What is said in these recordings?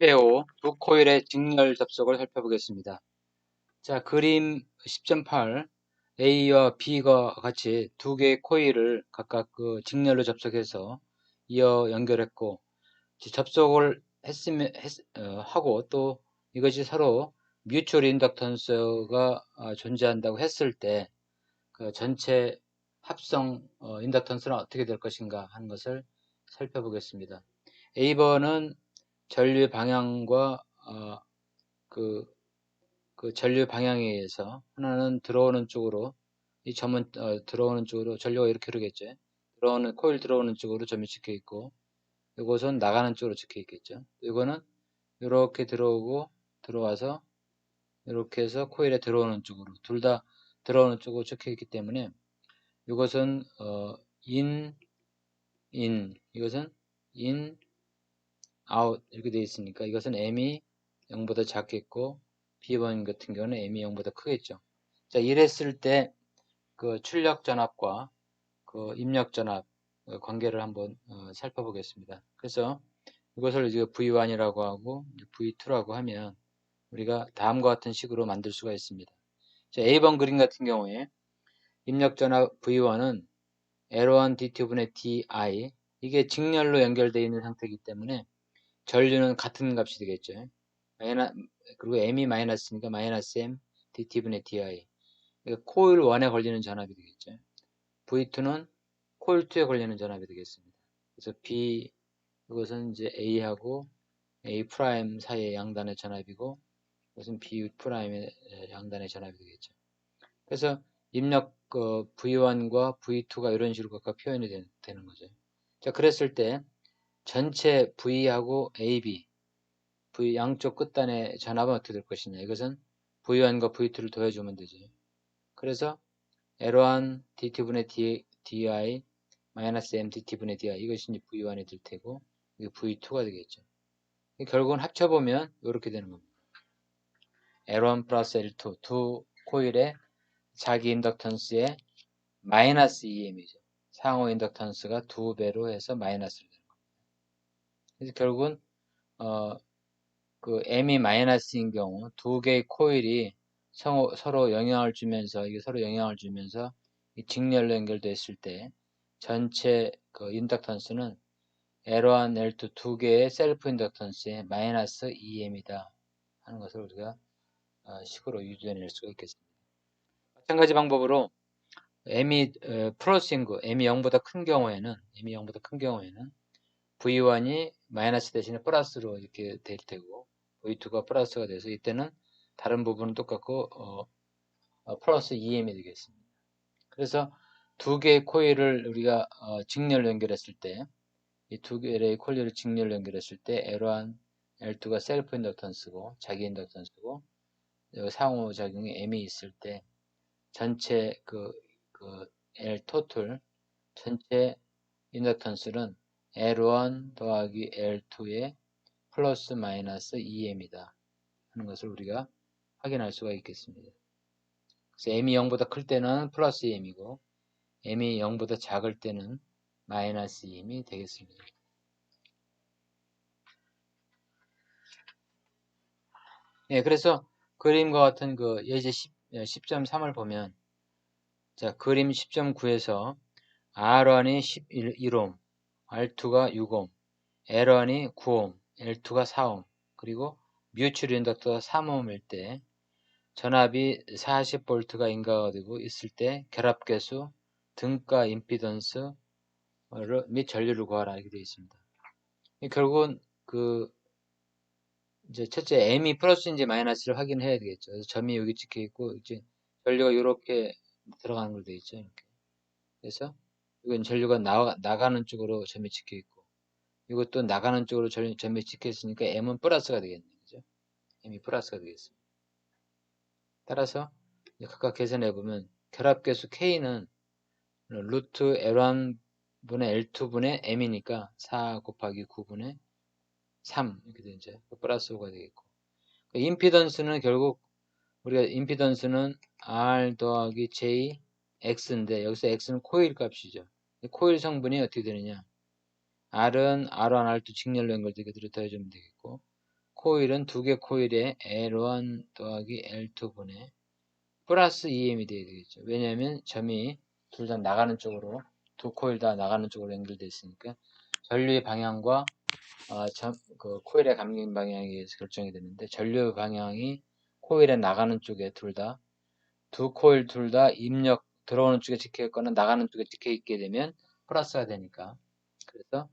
10의5 두 코일의 직렬 접속을 살펴보겠습니다. 자, 그림 10.8 A와 B가 같이 두 개의 코일을 각각 그 직렬로 접속해서 이어 연결했고 접속을 했으면 했, 어, 하고 또 이것이 서로 뮤추얼 인덕턴스가 어, 존재한다고 했을 때 그 전체 합성 어, 인덕턴스는 어떻게 될 것인가 하는 것을 살펴보겠습니다. A번은 전류 방향과 어, 그, 그 전류 방향에 의해서 하나는 들어오는 쪽으로 이 점은 어, 들어오는 쪽으로 전류가 이렇게 흐르겠죠. 들어오는 코일 들어오는 쪽으로 점이 찍혀 있고 이것은 나가는 쪽으로 찍혀 있겠죠. 이거는 이렇게 들어오고 들어와서 이렇게 해서 코일에 들어오는 쪽으로 둘 다 들어오는 쪽으로 찍혀 있기 때문에 이것은 어, in, in 이것은 in, out 이렇게 되어 있으니까 이것은 m이 0보다 작겠고 b1 같은 경우는 m이 0보다 크겠죠. 자, 이랬을 때 그 출력 전압과 그 입력 전압 관계를 한번 어, 살펴보겠습니다. 그래서 이것을 이제 V1이라고 하고 V2라고 하면 우리가 다음과 같은 식으로 만들 수가 있습니다. 자, A번 그림 같은 경우에 입력 전압 V1은 L1 D2분의 DI 이게 직렬로 연결되어 있는 상태이기 때문에 전류는 같은 값이 되겠죠. 마이너, 그리고 m이 마이너스니까 마이너스 m dt분의 di. 그러니까 코일 1에 걸리는 전압이 되겠죠. V2는 코일 2에 걸리는 전압이 되겠습니다. 그래서 B 이것은 이제 A하고 A 프라임 사이의 양단의 전압이고 이것은 B 프라임의 양단의 전압이 되겠죠. 그래서 입력 어, V1과 V2가 이런 식으로 각각 표현이 되, 되는 거죠. 자, 그랬을 때 전체 V하고 AB, V 양쪽 끝단의 전압은 어떻게 될 것이냐. 이것은 V1과 V2를 더해주면 되죠. 그래서 L1 DT분의 DI 마이너스 M DT분의 DI 이것이 이제 V1이 될 테고 이게 V2가 되겠죠. 결국은 합쳐보면 이렇게 되는 겁니다. L1 플러스 L2 두 코일의 자기 인덕턴스의 마이너스 EM이죠. 상호 인덕턴스가 두 배로 해서 마이너스를 그래서 결국은 어, 그 m이 마이너스인 경우 두 개의 코일이 서로, 서로 영향을 주면서 이게 서로 영향을 주면서 직렬로 연결됐을 때 전체 그 인덕턴스는 L1, L2 두 개의 셀프 인덕턴스의 마이너스 EM이다 하는 것을 우리가 어, 식으로 유도해낼 수가 있겠습니다. 마찬가지 방법으로 M이 어, 플러스인 거, M이 0보다 큰 경우에는 M이 0보다 큰 경우에는 V1이 마이너스 대신에 플러스로 이렇게 될 테고 V2가 플러스가 돼서 이때는 다른 부분은 똑같고 어, 어, 플러스 EM이 되겠습니다. 그래서 두 개의 코일을 우리가 어, 직렬로 연결했을 때 이 두 개의 코일을 직렬로 연결했을 때 L1, L2가 셀프 인덕턴스고 자기 인덕턴스고 상호 작용이 M이 있을 때 전체 그, 그 L 토틀 전체 인덕턴스는 L1 더하기 L2의 플러스 마이너스 2M이다 하는 것을 우리가 확인할 수가 있겠습니다. 그래서 M이 0보다 클 때는 플러스 2M이고 M이 0보다 작을 때는 마이너스 2M이 되겠습니다. 예, 그래서 그림과 같은 그 예제 10, 10.3을 보면 자, 그림 10.9에서 R1이 11옴, R2가 6옴, L1이 9옴, L2가 4옴, 그리고 뮤추얼 인덕터가 3옴일 때 전압이 40V가 인가가 되고 있을 때 결합계수, 등가 임피던스 및 전류를 구하라 이렇게 되어 있습니다. 결국은 그 이제 첫째 M이 플러스인지 마이너스를 확인해야 되겠죠. 그래서 점이 여기 찍혀 있고 이제 전류가 이렇게 들어가는 걸 되어 있죠. 이렇게. 그래서 이건 전류가 나, 나가는 쪽으로 점이 찍혀 있고 이것도 나가는 쪽으로 점이 찍혀 있으니까 M은 플러스가 되겠네요. 그죠? M이 플러스가 되겠습니다. 따라서 각각 계산해 보면 결합계수 K는 루트 L1 분의 L2분의 M이니까 4 곱하기 9분의 3 이렇게 되죠. 플러스 5가 되겠고 그 임피던스는 결국 우리가 임피던스는 R 더하기 J X인데 여기서 X는 코일 값이죠. 코일 성분이 어떻게 되느냐 R은 R1, R2 직렬로 연결되게 더해주면 되겠고 코일은 두 개 코일에 L1 더하기 L2분의 플러스 EM이 돼야 되겠죠. 왜냐하면 점이 둘 다 나가는 쪽으로 두 코일 다 나가는 쪽으로 연결되어 있으니까 전류의 방향과 어, 점, 그 코일의 감긴 방향에 의해서 결정이 되는데 전류 방향이 코일에 나가는 쪽에 둘 다 두 코일 둘 다 입력 들어오는 쪽에 찍혀 있거나 나가는 쪽에 찍혀 있게 되면 플러스가 되니까 그래서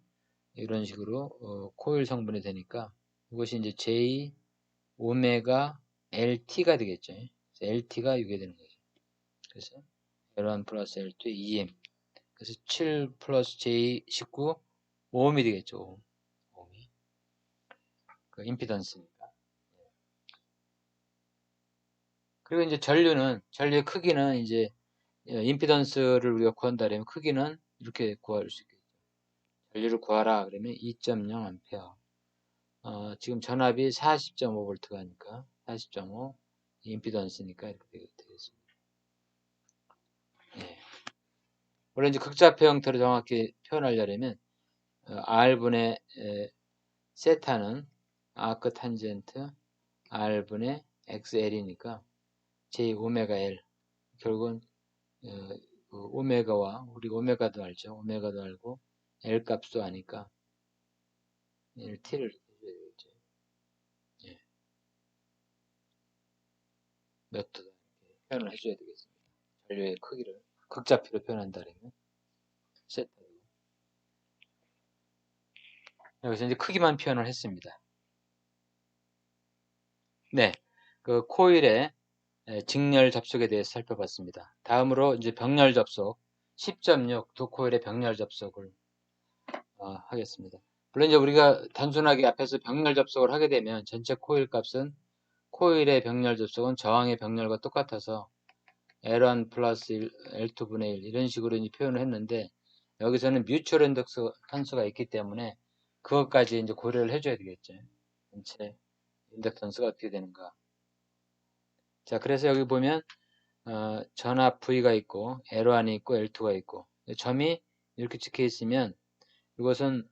이런 식으로 어, 코일 성분이 되니까 이것이 이제 J 오메가 LT가 되겠죠. LT가 이게 되는 거죠. 그래서 L1 플러스 L2 EM 그래서 7 플러스 J 19 5옴이 되겠죠. 5옴. 이그 임피던스니까. 그리고 이제 전류는 전류의 크기는 이제 어, 임피던스를 우리가 구한다면 크기는 이렇게 구할 수 있겠죠. 전류를 구하라 그러면 2.0 암페어. 어, 지금 전압이 40.5V가 니까 40.5 임피던스니까 이렇게 되겠습니다. 예. 원래 이제 극좌표 형태로 정확히 표현하려면 어, R분의 에, 세타는 아크 탄젠트 R분의 XL이니까 J 오메가 L 결국은 어, 그 오메가와 우리 오메가도 알죠. 오메가도 알고 L 값도 아니까 LT를 몇도 표현을 해줘야 되겠습니다. 전류의 크기를 극좌표로 표현한다면 세트 여기서 이제 크기만 표현을 했습니다. 네, 그 코일의 직렬 접속에 대해서 살펴봤습니다. 다음으로 이제 병렬 접속 10.6 두 코일의 병렬 접속을 어, 하겠습니다. 물론 이제 우리가 단순하게 앞에서 병렬 접속을 하게 되면 전체 코일 값은 코일의 병렬 접속은 저항의 병렬과 똑같아서 L1 플러스 L2분의 1 이런 식으로 표현을 했는데 여기서는 뮤추얼 인덕스 탄수가 있기 때문에 그것까지 이제 고려를 해줘야 되겠죠. 전체 인덕턴스가 어떻게 되는가. 자, 그래서 여기 보면 어, 전압 V가 있고 L1이 있고 L2가 있고 점이 이렇게 찍혀 있으면 이것은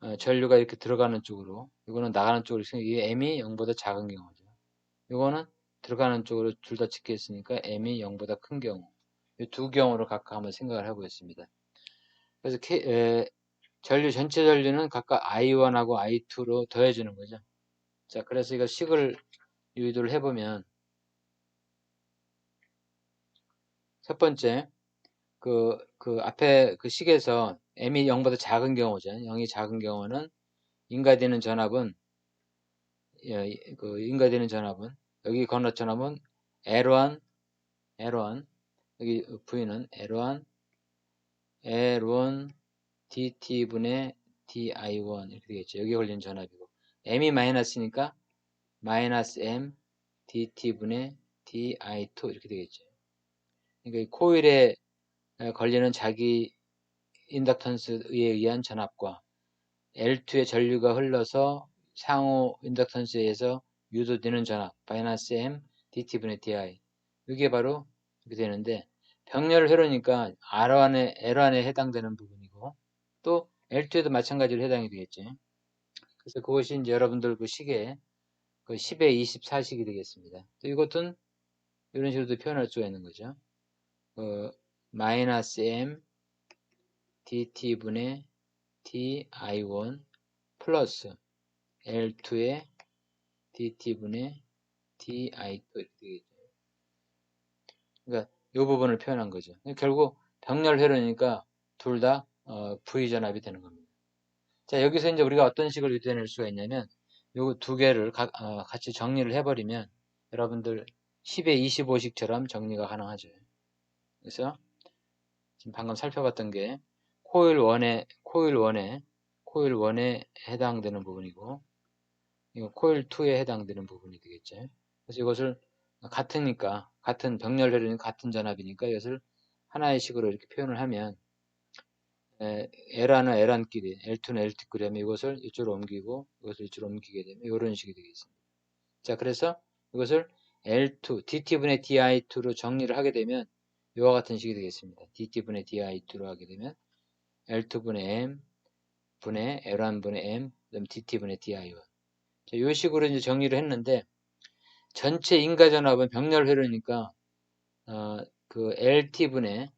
어, 전류가 이렇게 들어가는 쪽으로 이거는 나가는 쪽으로 이게 M이 0보다 작은 경우죠. 이거는 들어가는 쪽으로 둘 다 찍혀 있으니까 m이 0보다 큰 경우 이 두 경우를 각각 한번 생각을 해보겠습니다. 그래서 K, 에, 전류 전체 전류는 각각 I1하고 I2로 더해주는 거죠. 자, 그래서 이거 식을 유도를 해보면 첫 번째 그, 그 앞에 그 식에서 m이 0보다 작은 경우죠. 0이 작은 경우는 인가되는 전압은 예, 그 인가되는 전압은 여기 건너 전압은 L1 L1 여기 V는 L1 L1 DT분의 DI1 이렇게 되겠죠. 여기 걸린 전압이고 M이 마이너스니까 마이너스 M DT분의 DI2 이렇게 되겠죠. 그러니까 코일에 걸리는 자기 인덕턴스에 의한 전압과 L2의 전류가 흘러서 상호 인덕턴스에 의해서 유도되는 전압 마이너스 m dt분의 di 이게 바로 이렇게 되는데 병렬을 해놓으니까 R1에 L1에 해당되는 부분이고 또 L2에도 마찬가지로 해당이 되겠지. 그래서 그것이 이제 여러분들 그 시계 그 10에 24식이 되겠습니다. 또 이것은 이런 식으로도 표현할 수가 있는 거죠 그 마이너스 m dt분의 di1 플러스 L2의 dt분의 di 또 이렇게 되겠죠. 그러니까 이 부분을 표현한 거죠. 결국 병렬 회로니까 둘다 어, V전압이 되는 겁니다. 자 여기서 이제 우리가 어떤 식으로 유도해낼 수가 있냐면 요두 개를 가, 어, 같이 정리를 해버리면 여러분들 10에 25식처럼 정리가 가능하죠. 그래서 지금 방금 살펴봤던 게 코일 1에 코일 1에 코일 1에 해당되는 부분이고 이거 코일 2에 해당되는 부분이 되겠죠. 그래서 이것을 같으니까 같은 병렬 혈류는 같은 전압이니까 이것을 하나의 식으로 이렇게 표현을 하면 L1은 L1끼리, L2는 L2끼리 하면 이것을 이쪽으로 옮기고 이것을 이쪽으로 옮기게 되면 이런 식이 되겠습니다. 자, 그래서 이것을 L2, DT분의 DI2로 정리를 하게 되면 이와 같은 식이 되겠습니다. DT분의 DI2로 하게 되면 L2분의 M 분의 L1분의 M 그다음 DT분의 DI1 자, 요 식으로 이제 정리를 했는데 전체 인가 전압은 병렬 회로니까 어, 그 LT분의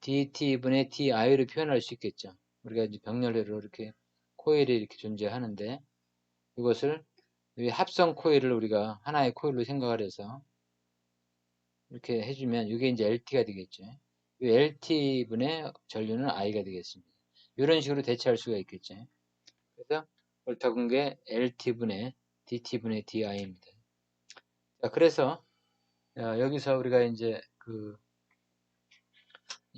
DT분의 DI로 표현할 수 있겠죠. 우리가 이제 병렬 회로 이렇게 코일이 이렇게 존재하는데 이것을 이 합성 코일을 우리가 하나의 코일로 생각을 해서 이렇게 해주면 이게 이제 LT가 되겠죠. 이 LT분의 전류는 I가 되겠습니다. 이런 식으로 대체할 수가 있겠죠. 그래서 옳다군 게 LT분의 DT분의 DI입니다. 자, 그래서 어, 여기서 우리가 이제 그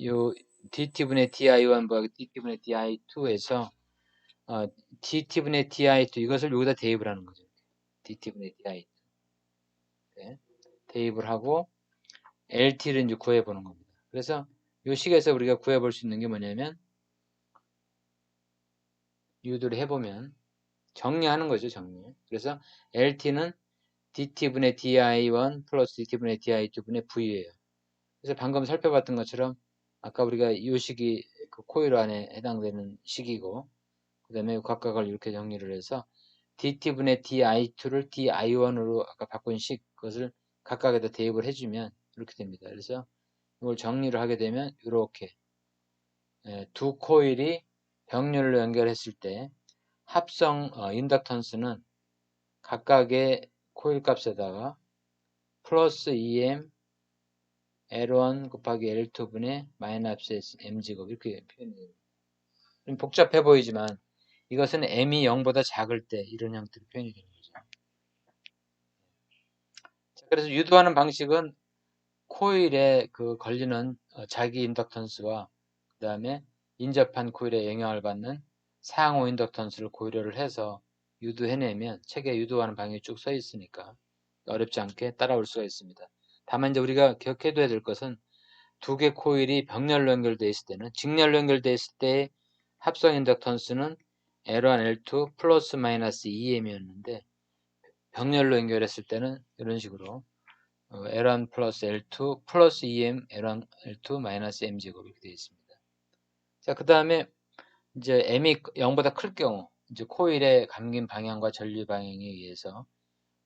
요 DT분의 DI1과 DT분의 DI2에서 어, DT분의 DI2 이것을 여기다 대입을 하는 거죠. DT분의 DI2 네. 대입을 하고 LT를 이제 구해보는 겁니다. 그래서 이 식에서 우리가 구해볼 수 있는 게 뭐냐면 유도를 해보면 정리하는 거죠, 정리. 그래서 LT는 DT분의 DI1 플러스 DT분의 DI2분의 V예요. 그래서 방금 살펴봤던 것처럼 아까 우리가 이 식이 그 코일 안에 해당되는 식이고 그 다음에 각각을 이렇게 정리를 해서 DT분의 DI2를 DI1으로 아까 바꾼 식 그것을 각각에다 대입을 해주면 이렇게 됩니다. 그래서 이걸 정리를 하게 되면 이렇게 예, 두 코일이 병렬로 연결했을 때 합성 어, 인덕턴스는 각각의 코일 값에다가 플러스 EM L1 곱하기 L2분의 마이너스 M제곱 이렇게 표현이 됩니다. 좀 복잡해 보이지만 이것은 M이 0보다 작을 때 이런 형태로 표현이 되는 거죠. 자, 그래서 유도하는 방식은 코일에 그 걸리는 어, 자기 인덕턴스와 그 다음에 인접한 코일에 영향을 받는 상호 인덕턴스를 고려를 해서 유도해내면 책에 유도하는 방향이 쭉 써 있으니까 어렵지 않게 따라올 수가 있습니다. 다만 이제 우리가 기억해둬야 될 것은 두 개 코일이 병렬로 연결되어 있을 때는 직렬로 연결되어 있을 때 합성 인덕턴스는 L1, L2 플러스 마이너스 2M이었는데 병렬로 연결했을 때는 이런 식으로 어, L1 플러스 L2 플러스 2M L1, L2 마이너스 M 제곱 이렇게 되어 있습니다. 자, 그 다음에 이제 M이 0보다 클 경우 이제 코일의 감긴 방향과 전류 방향에 의해서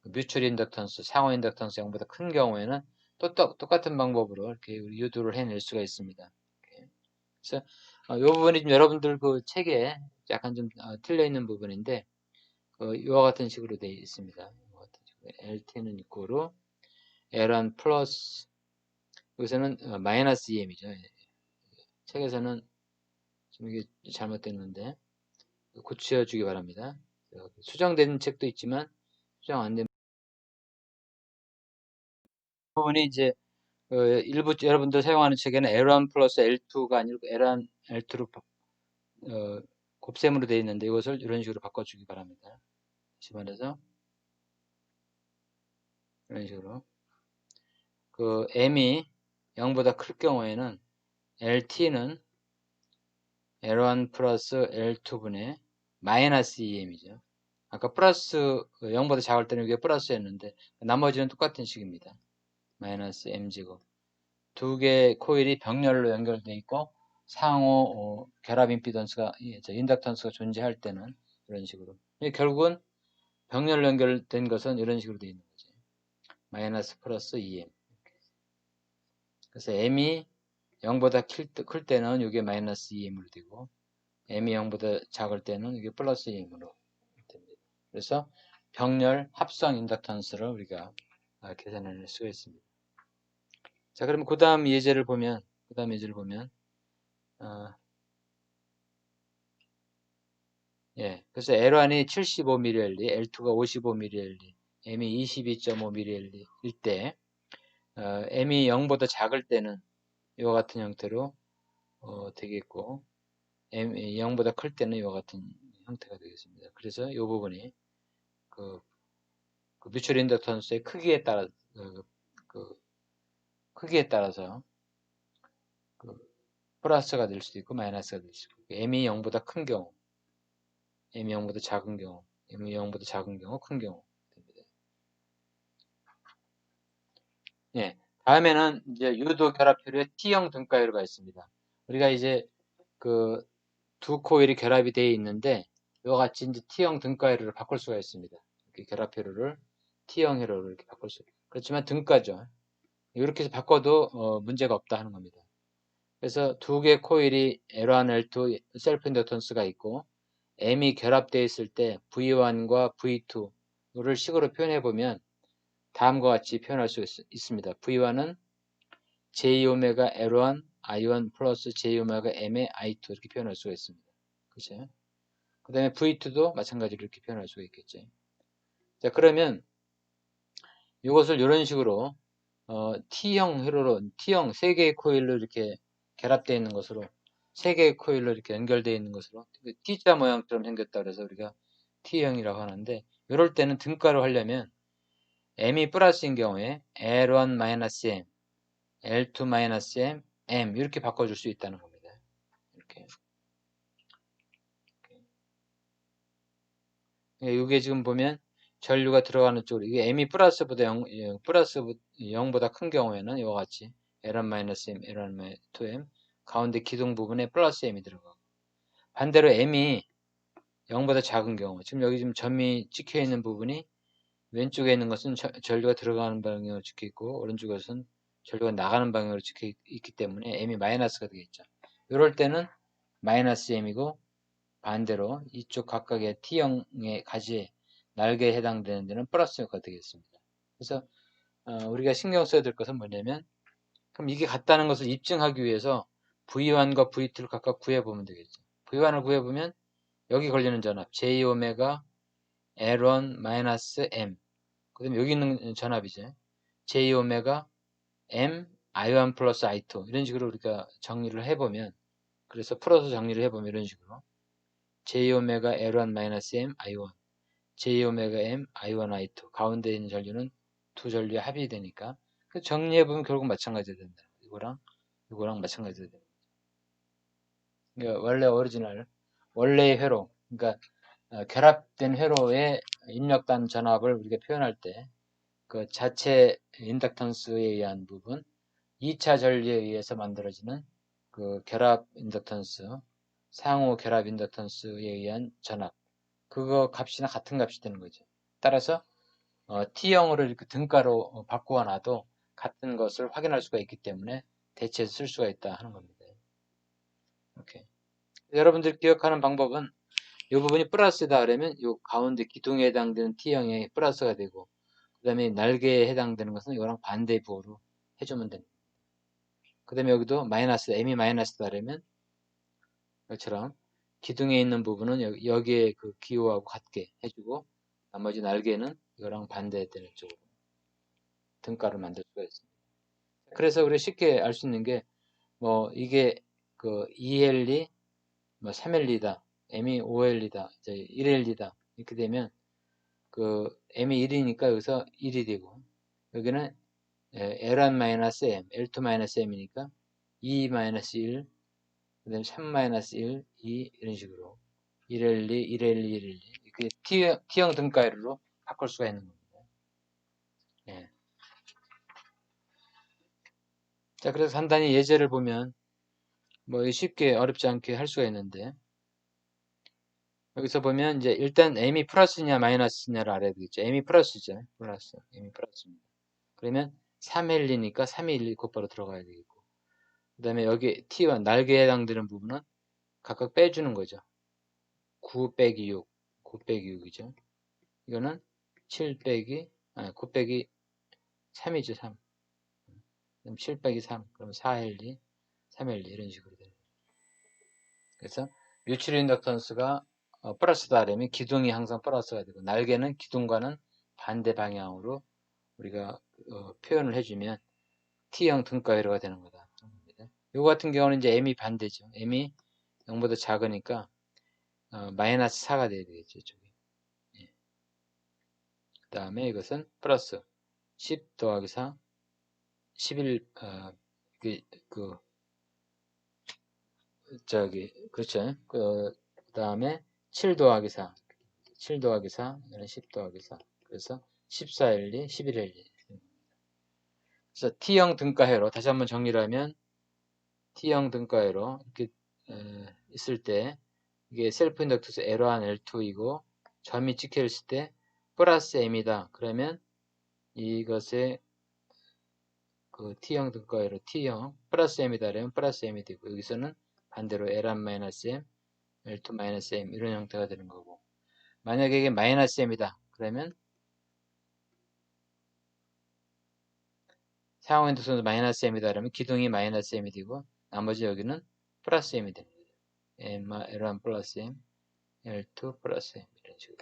그 뮤추얼 인덕턴스, 상호 인덕턴스 0보다 큰 경우에는 또, 또 똑같은 방법으로 이렇게 유도를 해낼 수가 있습니다. 그래서 어, 이 부분이 좀 여러분들 그 책에 약간 좀 어, 틀려 있는 부분인데 그 이와 같은 식으로 되어 있습니다. LT는 이꼬로 L1 플러스 여기서는 어, 마이너스 EM이죠. 책에서는 지금 이게 잘못됐는데 고쳐주기 바랍니다. 수정된 책도 있지만 수정 안된 부분이 이제 어, 일부 여러분들 사용하는 책에는 L1 플러스 L2가 아니고 L1, L2로 어, 곱셈으로 되어 있는데 이것을 이런 식으로 바꿔주기 바랍니다. 다시 말해서 이런 식으로 그 m이 0보다 클 경우에는 LT는 L1 플러스 L2분의 마이너스 2M이죠. 아까 플러스 0보다 작을 때는 이게 플러스였는데 나머지는 똑같은 식입니다. 마이너스 M제곱 두 개의 코일이 병렬로 연결되어 있고 상호 어, 결합 임피던스가 인덕턴스가 존재할 때는 이런 식으로 결국은 병렬로 연결된 것은 이런 식으로 되어 있는 거죠. 마이너스 플러스 2M 그래서 m이 0보다 클 때는 이게 마이너스 2m으로 되고 m이 0보다 작을 때는 이게 플러스 2m으로 됩니다. 그래서 병렬 합성 인덕턴스를 우리가 아, 계산해낼 수가 있습니다. 자, 그러면 그 다음 예제를 보면, 그 다음 예제를 보면, 어, 예, 그래서 L1이 75mH, L2가 55mH, M이 22.5mH일 때, 어, m이 0보다 작을 때는 이와 같은 형태로 어, 되겠고 m이 0보다 클 때는 이와 같은 형태가 되겠습니다. 그래서 이 부분이 그, 그 뮤추얼 인덕턴스의 크기에 따라 그, 그 크기에 따라서 그 플러스가 될 수도 있고 마이너스가 될 수도 있고 m이 0보다 큰 경우 m이 0보다 작은 경우 m이 0보다 작은 경우 큰 경우 예. 다음에는 이제 유도 결합표류의 T형 등가율가 있습니다. 우리가 이제 그 두 코일이 결합이 되어 있는데 이와 같이 이제 T형 등가 회로를 바꿀 수가 있습니다. 이렇게 결합 회로를 T형 회로를 이렇게 바꿀 수. 그렇지만 등가죠. 이렇게 해서 바꿔도 어, 문제가 없다 하는 겁니다. 그래서 두개 코일이 L1, L2 셀프 인덕턴스가 있고 M이 결합되어 있을 때 V1과 V2를 식으로 표현해 보면 다음과 같이 표현할 수 있, 습니다 V1은 J-오메가 L1 I1 플러스 J-오메가 M의 I2 이렇게 표현할 수가 있습니다. 그죠? 그 다음에 V2도 마찬가지로 이렇게 표현할 수가 있겠죠. 자, 그러면 이것을 이런 식으로 어, T형 회로로 T형 세 개의 코일로 이렇게 결합되어 있는 것으로 세 개의 코일로 이렇게 연결되어 있는 것으로 그 T자 모양처럼 생겼다 그래서 우리가 T형이라고 하는데 이럴 때는 등가로 하려면 M이 플러스인 경우에 L1-M, L2-M, M 이렇게 바꿔줄 수 있다는 겁니다. 이렇게 이게 지금 보면 전류가 들어가는 쪽으로 이게 M이 플러스보다 0, 예, 플러스 0보다 큰 경우에는 이와 같이 L1-M, L1-2M 가운데 기둥 부분에 플러스 M이 들어가고 반대로 M이 0보다 작은 경우 지금 여기 지금 점이 찍혀 있는 부분이 왼쪽에 있는 것은 전류가 들어가는 방향으로 찍혀 있고 오른쪽에서는 전류가 나가는 방향으로 찍혀 있기 때문에 M이 마이너스가 되겠죠. 이럴 때는 마이너스 M이고 반대로 이쪽 각각의 T형의 가지에 날개에 해당되는 데는 플러스가 되겠습니다. 그래서 어, 우리가 신경 써야 될 것은 뭐냐면 그럼 이게 같다는 것을 입증하기 위해서 V1과 V2를 각각 구해보면 되겠죠. V1을 구해보면 여기 걸리는 전압 J-오메가 L1-M 그 다음에 여기 있는 전압이죠. J-오메가 M I1 플러스 I2 이런 식으로 우리가 정리를 해보면 그래서 풀어서 정리를 해보면 이런 식으로 J-오메가 L1-M I1 J-오메가 M I1 I2 가운데 있는 전류는 두 전류의 합이 되니까 그 정리해보면 결국 마찬가지가 된다. 이거랑 이거랑 마찬가지가 됩니다. 그러니까 원래 오리지널 원래의 회로 그러니까 어, 결합된 회로의 입력단 전압을 우리가 표현할 때 그 자체 인덕턴스에 의한 부분 2차 전류에 의해서 만들어지는 그 결합 인덕턴스 상호 결합 인덕턴스에 의한 전압 그거 값이나 같은 값이 되는 거죠. 따라서 어, T형으로 이렇게 등가로 어, 바꾸어 놔도 같은 것을 확인할 수가 있기 때문에 대체해서 쓸 수가 있다 하는 겁니다. 이렇게 여러분들 기억하는 방법은 이 부분이 플러스다 그러면 이 가운데 기둥에 해당되는 T형이 플러스가 되고 그 다음에 날개에 해당되는 것은 이거랑 반대 부호로 해주면 됩니다. 그 다음에 여기도 마이너스 M이 마이너스다 그러면 이것처럼 기둥에 있는 부분은 여기, 에 그 기호하고 같게 해주고 나머지 날개는 이거랑 반대되는 쪽으로 등가를 만들 수가 있습니다. 그래서 우리 쉽게 알 수 있는 게 뭐 이게 그 2L이 뭐 3L이다, M이 5L이다, 이제 1L이다 이렇게 되면 그 M이 1이니까 여기서 1이 되고 여기는 L1-M, L2-M이니까 2-1, 그 다음에 3-1, 2 이런 식으로 1L2, 1L2, 1L2 이렇게 T, T형 등가율로 바꿀 수가 있는 겁니다. 예. 자, 그래서 간단히 예제를 보면 뭐 쉽게 어렵지 않게 할 수가 있는데 여기서 보면 이제 일단 m이 플러스냐 마이너스냐를 알아야 되겠죠. m이 플러스죠. 플러스. m이 플러스입니다. 그러면 3L이니까 3이1 곧바로 들어가야 되겠고 그 다음에 여기 T와 날개에 해당되는 부분은 각각 빼주는 거죠. 9 빼기 6, 9 빼기 6이죠. 이거는 7 빼기, 아, 9 빼기 3이죠, 3. 그럼 7 빼기 3, 그럼 4L2, 3L2 이런 식으로 되는 거죠. 그래서 뮤추리 인덕턴스가 어, 플러스다 하려면 기둥이 항상 플러스가 되고 날개는 기둥과는 반대 방향으로 우리가 어, 표현을 해주면 T형 등가회로가 되는 거다. 이거 같은 경우는 이제 M이 반대죠. M이 0보다 작으니까 어, 마이너스 4가 돼야 되겠죠. 이쪽에. 예. 그 다음에 이것은 플러스 10 더하기 4 11 어, 그, 그 저기 그렇죠. 그, 그 다음에 7 더하기 4 7 더하기 4 이는 10 더하기 4 그래서 14L2 11L2 그래서 T형 등가회로 다시 한번 정리를 하면 T형 등가회로 이렇게 에, 있을 때 이게 셀프 인덕터스 L1, L2이고 점이 찍혀 있을 때 플러스 M이다. 그러면 이것의 그 T형 등가로 T형 플러스 M이다. 그러면 플러스 M이 되고 여기서는 반대로 L1-M, L2-M 이 런 형태가 되는 거고 만약에 이게 마이너스 M이다. 그러면 상호 인덕션은 마이너스 M이다. 그러면 기둥이 마이너스 M이 되고 나머지 여기는 플러스 M이 됩니다. M, L1 플러스 M, L2 플러스 M 이런 식으로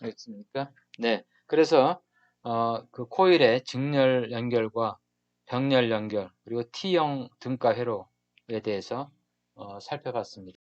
알겠습니까? 네. 그래서 어, 그 코일의 직렬 연결과 병렬 연결 그리고 T형 등가 회로에 대해서 어, 살펴봤습니다.